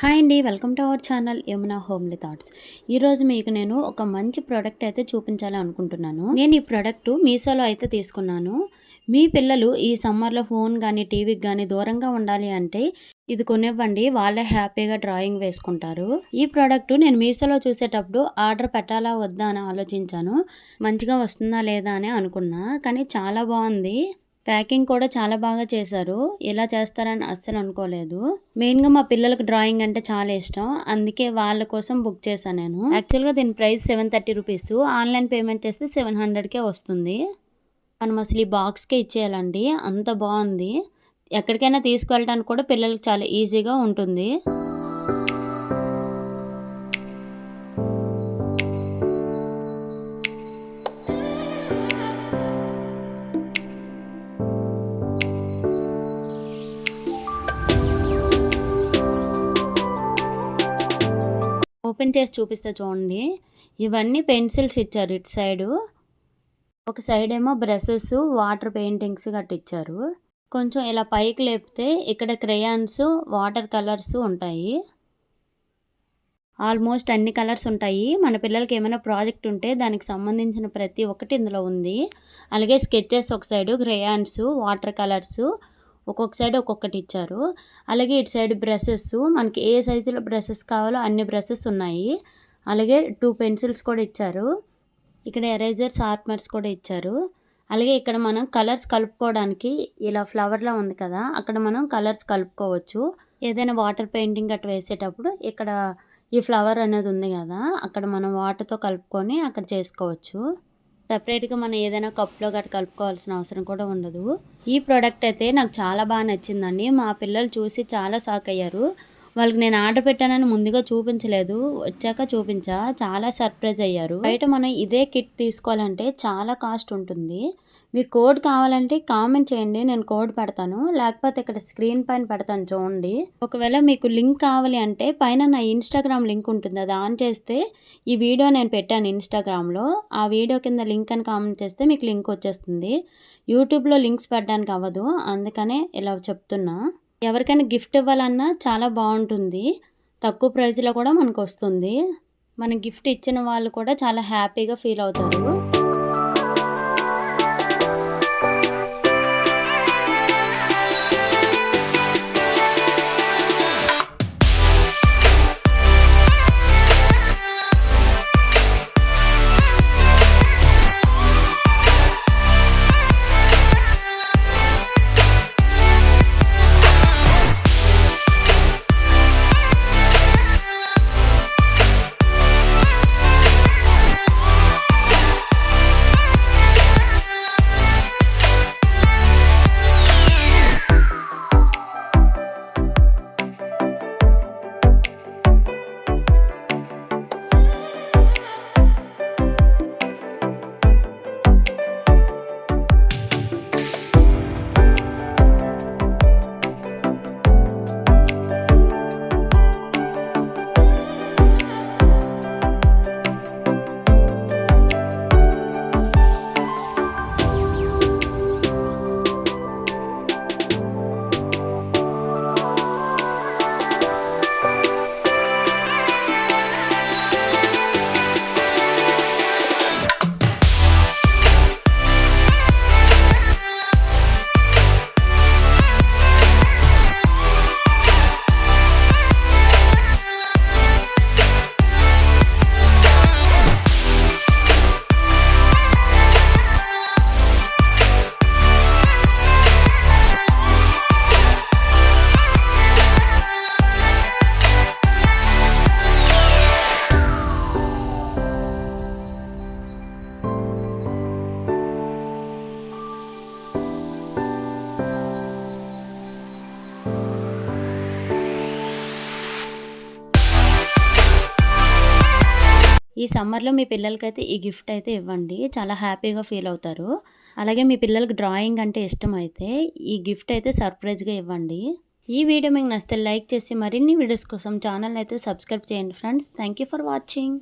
Hi అండి welcome to our channel Yamuna homely thoughts. ఈరోజు మీకు నేను ఒక మంచి ప్రోడక్ట్ అయితే చూపించాలి అనుకుంటున్నాను నేను ఈ ప్రోడక్ట్ మీషోలో అయితే తీసుకున్నాను. మీ పిల్లలు ఈ సమ్మర్లో ఫోన్ కానీ టీవీకి కానీ దూరంగా ఉండాలి అంటే ఇది కొనివ్వండి వాళ్ళే హ్యాపీగా డ్రాయింగ్ వేసుకుంటారు. ఈ ప్రోడక్ట్ నేను మీషోలో చూసేటప్పుడు ఆర్డర్ పెట్టాలా వద్దా అని ఆలోచించాను. మంచిగా వస్తుందా లేదా అని అనుకున్నా కానీ చాలా బాగుంది. ప్యాకింగ్ కూడా చాలా బాగా చేశారు. ఇలా చేస్తారని అస్సలు అనుకోలేదు. మెయిన్గా మా పిల్లలకు డ్రాయింగ్ అంటే చాలా ఇష్టం. అందుకే వాళ్ళ కోసం బుక్ చేశాను నేను. యాక్చువల్గా దీని price seven thirty rupees. Online payment చేస్తే సెవెన్ హండ్రెడ్కే వస్తుంది. మనం అసలు ఈ బాక్స్కే ఇచ్చేయాలండి. అంత బాగుంది. ఎక్కడికైనా తీసుకెళ్ళడానికి కూడా పిల్లలకు చాలా ఈజీగా ఉంటుంది. ఓపెన్ చేసి చూపిస్తే చూడండి. ఇవన్నీ పెన్సిల్స్ ఇచ్చారు ఇటు సైడు. ఒక సైడ్ ఏమో బ్రషెస్ వాటర్ పెయింటింగ్స్ గట్టి ఇచ్చారు కొంచెం ఇలా పైకి లేపితే ఇక్కడ క్రేయాన్స్ వాటర్ కలర్స్ ఉంటాయి. ఆల్మోస్ట్ అన్ని కలర్స్ ఉంటాయి. మన పిల్లలకి ఏమైనా ప్రాజెక్ట్ ఉంటే దానికి సంబంధించిన ప్రతి ఒక్కటి ఇందులో ఉంది. అలాగే స్కెచెస్ ఒక సైడు క్రేయాన్స్ వాటర్ కలర్స్ ఒక్కొక్క సైడ్ ఒక్కొక్కటి ఇచ్చారు. అలాగే ఇటు సైడ్ బ్రషెస్ మనకి ఏ సైజులో బ్రషెస్ కావాలో అన్ని బ్రషెస్ ఉన్నాయి. అలాగే టూ పెన్సిల్స్ కూడా ఇచ్చారు. ఇక్కడ ఎరేజర్స్ షార్ప్నర్స్ కూడా ఇచ్చారు. అలాగే ఇక్కడ మనం కలర్స్ కలుపుకోవడానికి ఇలా ఫ్లవర్లా ఉంది కదా అక్కడ మనం కలర్స్ కలుపుకోవచ్చు. ఏదైనా వాటర్ పెయింటింగ్ అట్లా వేసేటప్పుడు ఇక్కడ ఈ ఫ్లవర్ అనేది ఉంది కదా అక్కడ మనం వాటర్తో కలుపుకొని అక్కడ చేసుకోవచ్చు. సపరేట్గా మనం ఏదైనా కప్లో గట్ట కలుపుకోవాల్సిన అవసరం కూడా ఉండదు. ఈ ప్రోడక్ట్ అయితే నాకు చాలా బాగా నచ్చిందండి. మా పిల్లలు చూసి చాలా షాక్ అయ్యారు. వాళ్ళకి నేను ఆర్డర్ పెట్టానని ముందుగా చూపించలేదు. వచ్చాక చూపించా. చాలా సర్ప్రైజ్ అయ్యారు. బయట మనం ఇదే కిట్ తీసుకోవాలంటే చాలా కాస్ట్ ఉంటుంది. మీకు కోడ్ కావాలంటే కామెంట్ చేయండి. నేను కోడ్ పెడతాను. లేకపోతే ఇక్కడ స్క్రీన్ పైన పెడతాను చూడండి. ఒకవేళ మీకు లింక్ కావాలి అంటే పైన నా ఇన్స్టాగ్రామ్ లింక్ ఉంటుంది. అది ఆన్ చేస్తే ఈ వీడియో నేను పెట్టాను ఇన్స్టాగ్రామ్లో. ఆ వీడియో కింద లింక్ అని కామెంట్ చేస్తే మీకు లింక్ వచ్చేస్తుంది. యూట్యూబ్లో లింక్స్ పెట్టడానికి అవ్వదు. అందుకనే ఇలా చెప్తున్నా. ఎవరికైనా గిఫ్ట్ ఇవ్వాలన్నా చాలా బాగుంటుంది. తక్కువ ప్రైస్లో కూడా మనకు వస్తుంది మన గిఫ్ట్ ఇచ్చిన వాళ్ళు కూడా చాలా హ్యాపీగా ఫీల్ అవుతారు. ఈ సమ్మర్లో మీ పిల్లలకైతే ఈ గిఫ్ట్ అయితే ఇవ్వండి. చాలా హ్యాపీగా ఫీల్ అవుతారు. అలాగే మీ పిల్లలకి డ్రాయింగ్ అంటే ఇష్టం అయితే ఈ గిఫ్ట్ అయితే సర్ప్రైజ్గా ఇవ్వండి. ఈ వీడియో మీకు నచ్చితే లైక్ చేసి మరిన్ని వీడియోస్ కోసం ఛానల్ అయితే సబ్స్క్రైబ్ చేయండి friends. Thank you for watching.